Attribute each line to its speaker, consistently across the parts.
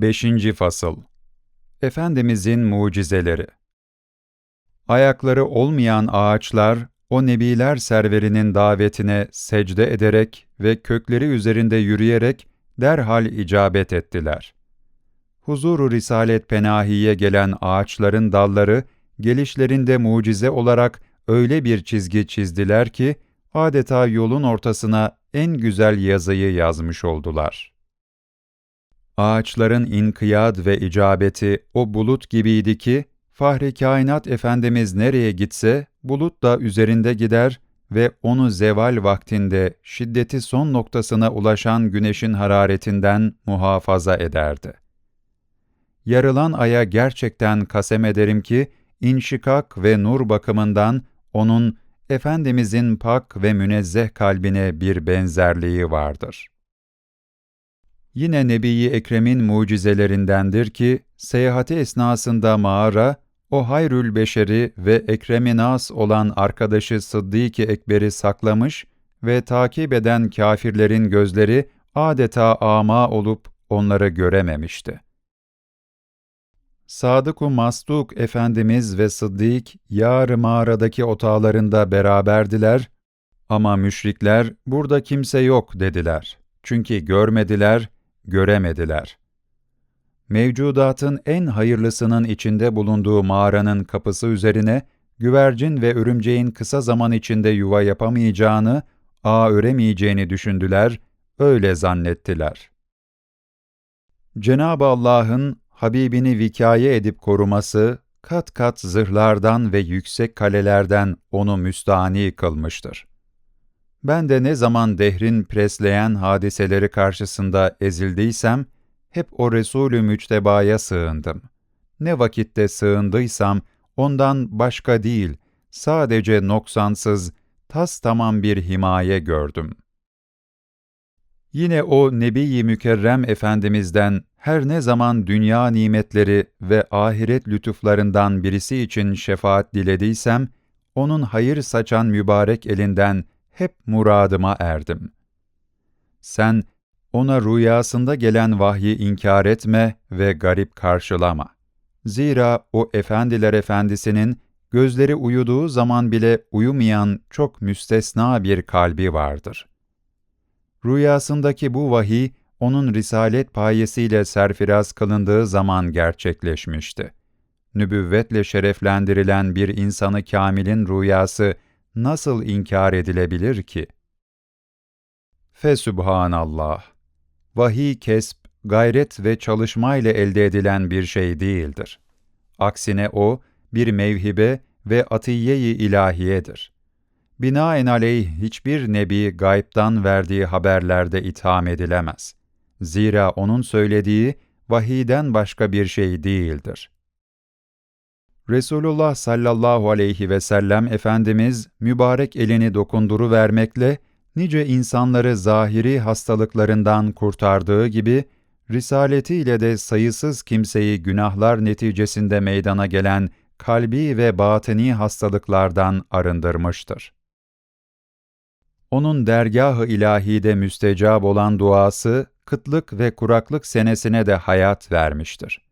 Speaker 1: 5. Fasıl Efendimizin Mucizeleri Ayakları olmayan ağaçlar, o nebiler serverinin davetine secde ederek ve kökleri üzerinde yürüyerek derhal icabet ettiler. Huzuru Risalet Penahi'ye gelen ağaçların dalları, gelişlerinde mucize olarak öyle bir çizgi çizdiler ki, adeta yolun ortasına en güzel yazıyı yazmış oldular. Ağaçların inkiyat ve icabeti o bulut gibiydi ki, Fahri Kainat Efendimiz nereye gitse, bulut da üzerinde gider ve onu zeval vaktinde şiddeti son noktasına ulaşan güneşin hararetinden muhafaza ederdi. Yarılan aya gerçekten kasem ederim ki, inşikak ve nur bakımından onun Efendimizin pak ve münezzeh kalbine bir benzerliği vardır. Yine Nebi-i Ekrem'in mucizelerindendir ki, seyahati esnasında mağara, o hayrül beşeri ve ekrem nas olan arkadaşı Sıddık-ı Ekber'i saklamış ve takip eden kâfirlerin gözleri adeta ama olup onları görememişti. Sadık-ı Masduk Efendimiz ve Sıddık, yar mağaradaki otağlarında beraberdiler ama müşrikler, burada kimse yok dediler. Çünkü görmediler, göremediler. Mevcudatın en hayırlısının içinde bulunduğu mağaranın kapısı üzerine, güvercin ve örümceğin kısa zaman içinde yuva yapamayacağını, ağ öremeyeceğini düşündüler, öyle zannettiler. Cenab-ı Allah'ın Habibini vikaye edip koruması, kat kat zırhlardan ve yüksek kalelerden onu müstahni kılmıştır. Ben de ne zaman dehrin presleyen hadiseleri karşısında ezildiysem, hep o Resulü Müçteba'ya sığındım. Ne vakitte sığındıysam, ondan başka değil, sadece noksansız, tas tamam bir himaye gördüm. Yine o Nebi-i Mükerrem Efendimiz'den her ne zaman dünya nimetleri ve ahiret lütuflarından birisi için şefaat dilediysem, onun hayır saçan mübarek elinden hep muradıma erdim. Sen, ona rüyasında gelen vahyi inkar etme ve garip karşılama. Zira o efendiler efendisinin gözleri uyuduğu zaman bile uyumayan çok müstesna bir kalbi vardır. Rüyasındaki bu vahiy, onun risalet payesiyle serfiraz kılındığı zaman gerçekleşmişti. Nübüvvetle şereflendirilen bir insanı kamilin rüyası nasıl inkar edilebilir ki? Fesübhanallah! Vahiy kesp, gayret ve çalışma ile elde edilen bir şey değildir. Aksine o, bir mevhibe ve atiye-i ilahiyedir. Binaenaleyh hiçbir nebi gaybtan verdiği haberlerde itham edilemez. Zira onun söylediği vahiden başka bir şey değildir. Resulullah sallallahu aleyhi ve sellem Efendimiz mübarek elini dokunduru vermekle nice insanları zahiri hastalıklarından kurtardığı gibi risaletiyle de sayısız kimseyi günahlar neticesinde meydana gelen kalbi ve batini hastalıklardan arındırmıştır. Onun dergah-ı ilahide müstecab olan duası, kıtlık ve kuraklık senesine de hayat vermiştir.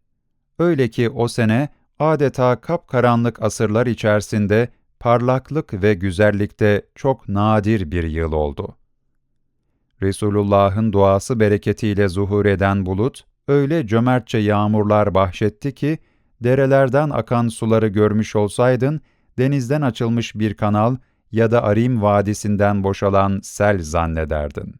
Speaker 1: Öyle ki o sene adeta kapkaranlık asırlar içerisinde parlaklık ve güzellikte çok nadir bir yıl oldu. Resulullah'ın duası bereketiyle zuhur eden bulut, öyle cömertçe yağmurlar bahşetti ki, derelerden akan suları görmüş olsaydın, denizden açılmış bir kanal ya da Arim Vadisi'nden boşalan sel zannederdin.